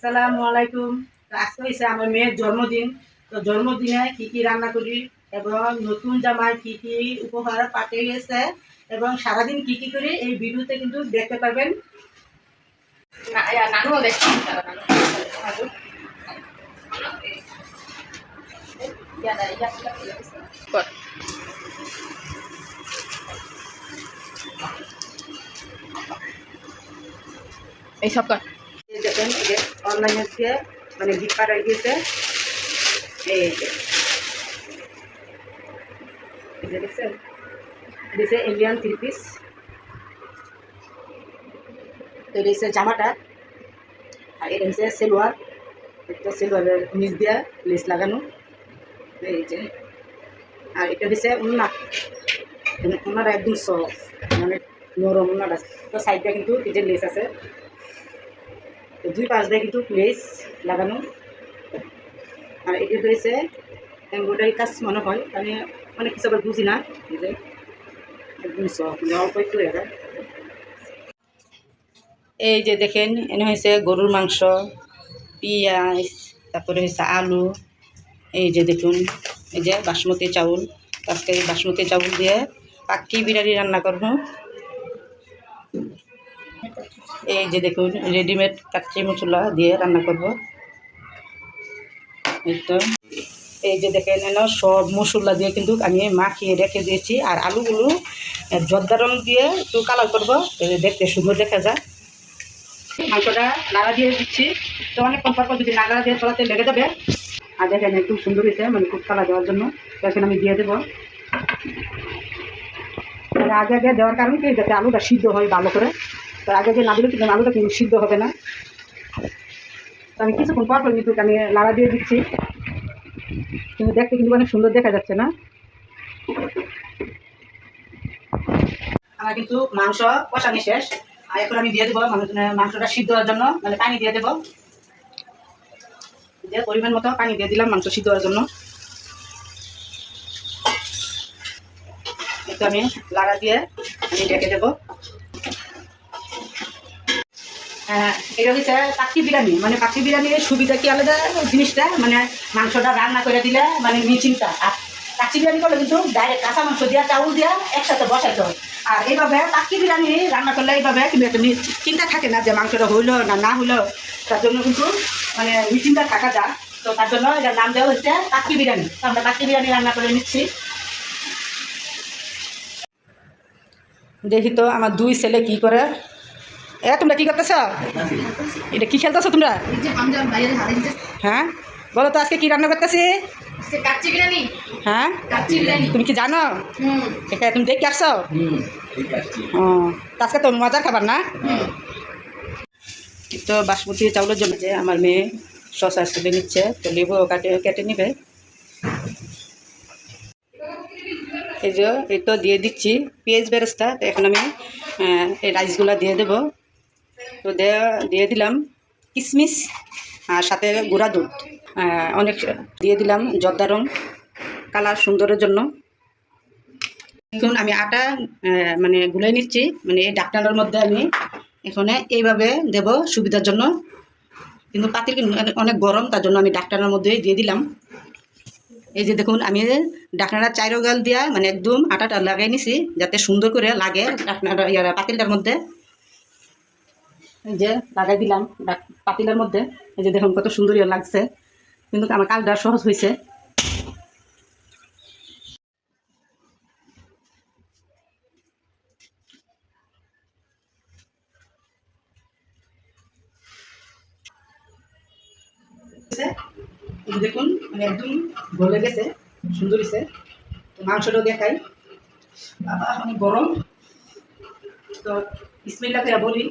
আসসালামু আলাইকুম। আজকে হয়েছে আমার মেয়ের জন্মদিন। তো জন্মদিনে কি কি রান্না করি এবং নতুন জামাই কি কি উপহার পাঠিয়ে গেছে এবং সারাদিন কি কি করি এই ভিডিওতে কিন্তু দেখতে দেখছি এই সব কর। দেখেন যে অনলাইনে দিয়ে মানে গিফট গিয়েছে এই যে। ইন্ডিয়ান থ্রি পিস তো এটা হচ্ছে জামাটা। আর এটা হচ্ছে সেলোয়ার একটা সেলোয়ারের নিচ দিয়া লেস লাগানো। এই যে। আর এটা হচ্ছে উন্না। উন্নাটা একদম সফট মানে নরম উন্নাটা। তো সাইডটা কিন্তু যে লেস আছে। দুই পাশ দিয়ে কিন্তু লেস লাগানো। আর এটা হয়েছে এমব্রয়ডারি কাজ মনে হয়, আমি অনেক কিছু বুঝি না যে এই যে দেখেন, এনে হয়েছে গরুর মাংস, পেঁয়াজ, তারপরে হয়েছে আলু, এই যে দেখুন, এই যে বাসমতি চাউল, আজকে এই বাসমতি চাউল দিয়ে পাক্কি বিরিয়ানি রান্না করব। এই যে দেখুন রেডিমেড কাচ্চি মশলা দিয়ে রান্না করব। এই যে দেখেন, এনে সব মশলা দিয়ে কিন্তু আমি মাখিয়ে রেখে দিয়েছি। আর আলুগুলো জর্দা রং দিয়ে একটু কালার করব দেখতে সুন্দর দেখা যায়। মাংসটা নাড়া দিয়ে দিচ্ছি। তো অনেকক্ষণ পর পর যদি নাড়া দিয়ে তলাতে লেগে যাবে, আর দেখেন একটু সুন্দর হয়েছে মানে খুব কালা দেওয়ার জন্য। এখন আমি দিয়ে দেবো। আগে আগে দেওয়ার কারণে কি, যাতে আলুটা সিদ্ধ হয় ভালো করে। তো আগে যে না দিলে কিন্তু আলুটা কিন্তু সিদ্ধ হবে না। তো আমি কিছুক্ষণ পর পর কিন্তু আমি নাড়া দিয়ে দিচ্ছি। কিন্তু দেখতে কিন্তু অনেক সুন্দর দেখা যাচ্ছে না। আমার কিন্তু মাংস কষানি শেষ। আর এখন আমি দিয়ে দেবো মাংস- মাংসটা সিদ্ধ হওয়ার জন্য মানে পানি দিয়ে দেবো। যে পরিমাণ মতো পানি দিয়ে দিলাম মাংস সিদ্ধ হওয়ার জন্য। একটু আমি লাড়া দিয়ে আমি রেখে দেবো। এটা হচ্ছে পাখি বিরিয়ানি মানে পাখি বিরিয়ানির সুবিধা কি আলাদা জিনিসটা? মানে মাংসটা রান্না করে দিলে মানে মিচিংটা। আর কাচ্চি বিরিয়ানি করলে কিন্তু ডাইরেক্ট কাঁচা মাংস দিয়া, চাউল দিয়া একসাথে বসাইতে হয়। আর এইভাবে পাখি বিরিয়ানি রান্না করলে এইভাবে কিন্তু একটা চিন্তা থাকে না যে মাংসটা হইল না না হইল। তার জন্য কিন্তু মানে মিচিংটা থাকা যায়। তো তার জন্য এটার নাম দেওয়া হচ্ছে পাখি বিরিয়ানি তো আমরা পাখি বিরিয়ানি রান্না করে নিচ্ছি। দেখি তো আমার দুই ছেলে কি করে। এ, তোমরা কি করতেছ? এটা কি খেলতেছো তোমরা? হ্যাঁ? বলো তো, আজকে কি রান্না করতেছি? হ্যাঁ? তুমি কি জানো? এখানে তুমি দেখে আসছো? ও আজকে তো মজার খাবার না? তো বাসমতি চাউলের জন্য যে আমার মেয়ে শশা সেবে নিচ্ছে, তো লেবু কাটে, কেটে নিবে। এই যে, এই তো দিয়ে দিচ্ছি, পেঁয়াজ বেরেস্তা, তো এখন আমি এই রাইসগুলো দিয়ে দেব। তো দেয়া- দিয়ে দিলাম কিশমিশ আর সাথে গুঁড়া দুধ। অনেক দিয়ে দিলাম জর্দা রং, কালার সুন্দরের জন্য। এখন আমি আটা মানে গুলে নিচ্ছি মানে এই ডাকনাটার মধ্যে আমি এখানে এইভাবে দেব সুবিধার জন্য। কিন্তু পাতিল অনেক- গরম, তার জন্য আমি ডাকনার মধ্যে দিয়ে দিলাম। এই যে দেখুন, আমি ডাকনাটা চাইরো গাল দিয়া মানে একদম আটাটা লাগাই নিছি, যাতে সুন্দর করে লাগে ডাকনাটা পাতিলটার মধ্যে। যে লাগাই দিলাম পাতিলের মধ্যে। এই যে দেখুন কত সুন্দর ইয়ে লাগছে। কিন্তু আমার কাজটা সহজ হয়েছে। দেখুন মানে একদম গলে গেছে, সুন্দর হয়েছে। তো মাংসটাও দেখাই। বাবা অনেক গরম। তো করে বলি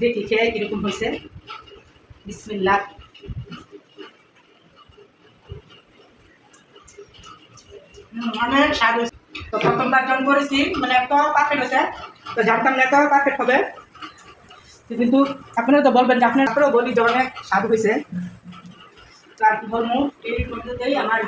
দেখি খেয়ে হয়েছে? বিসমিল্লা হয়েছে। তো প্রথমবার যখন করেছি মানে এত পারফেক্ট হয়েছে। তো জানতাম না এত হবে। কিন্তু আপনারা তো বলবেন যে আপনার বলি যে অনেক স্বাদ হয়েছে। তার আমার